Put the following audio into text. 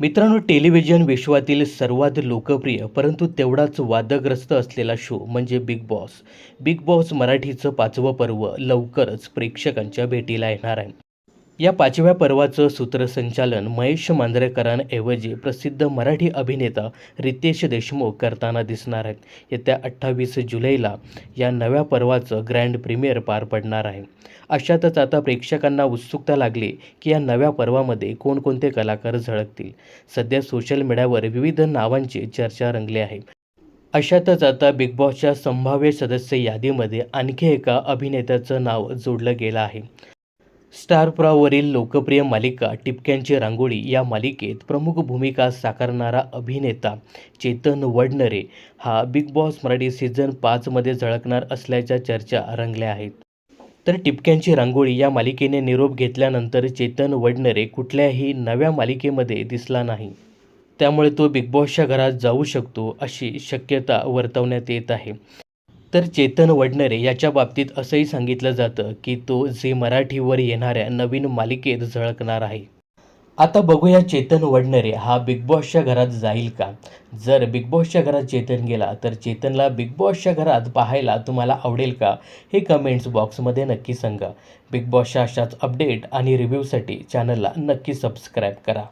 मित्रांनो टेलिव्हिजन विश्वातील सर्वात लोकप्रिय परंतु तेवढाच वादग्रस्त असलेला शो म्हणजे बिग बॉस बिग बॉस मराठीचं पाचवं पर्व लवकरच प्रेक्षकांच्या भेटीला येणार आहे. या पाचव्या पर्वाचं सूत्रसंचालन महेश मांजरेकरांऐवजी प्रसिद्ध मराठी अभिनेता रितेश देशमुख करताना दिसणार आहेत येत्या अठ्ठावीस जुलैला या नव्या पर्वाचं ग्रँड प्रीमियर पार पडणार आहे. अशातच आता प्रेक्षकांना उत्सुकता लागली की या नव्या पर्वामध्ये कोणकोणते कलाकार झळकतील. सध्या सोशल मीडियावर विविध नावांची चर्चा रंगली आहे. अशातच आता बिग बॉसच्या संभाव्य सदस्य यादीमध्ये आणखी एका अभिनेत्याचं नाव जोडलं गेलं आहे. स्टार प्रॉवरील लोकप्रिय मालिका टिपक्यांची रांगोळी या मालिकेत प्रमुख भूमिका साकारणारा अभिनेता चेतन वडनरे हा बिग बॉस मराठी सीझन पाचमध्ये झळकणार असल्याच्या चर्चा रंगल्या आहेत. तर टिपक्यांची रांगोळी या मालिकेने निरोप घेतल्यानंतर चेतन वडनरे कुठल्याही नव्या मालिकेमध्ये दिसला नाही. त्यामुळे तो बिग बॉसच्या घरात जाऊ शकतो अशी शक्यता वर्तवण्यात येत आहे. तर चेतन वडनरे याच्या बाबतीत असंही सांगितलं जातं की तो झी मराठीवर येणाऱ्या नवीन मालिकेत झळकणार आहे. आता बघूया चेतन वडनरे हा बिग बॉसच्या घरात जाईल का? जर बिग बॉसच्या घरात चेतन गेला तर चेतनला बिग बॉसच्या घरात पाहायला तुम्हाला आवडेल का? हे कमेंट्स बॉक्समध्ये नक्की सांगा. बिग बॉसच्या अशाच अपडेट आणि रिव्ह्यूसाठी चॅनलला नक्की सबस्क्राईब करा.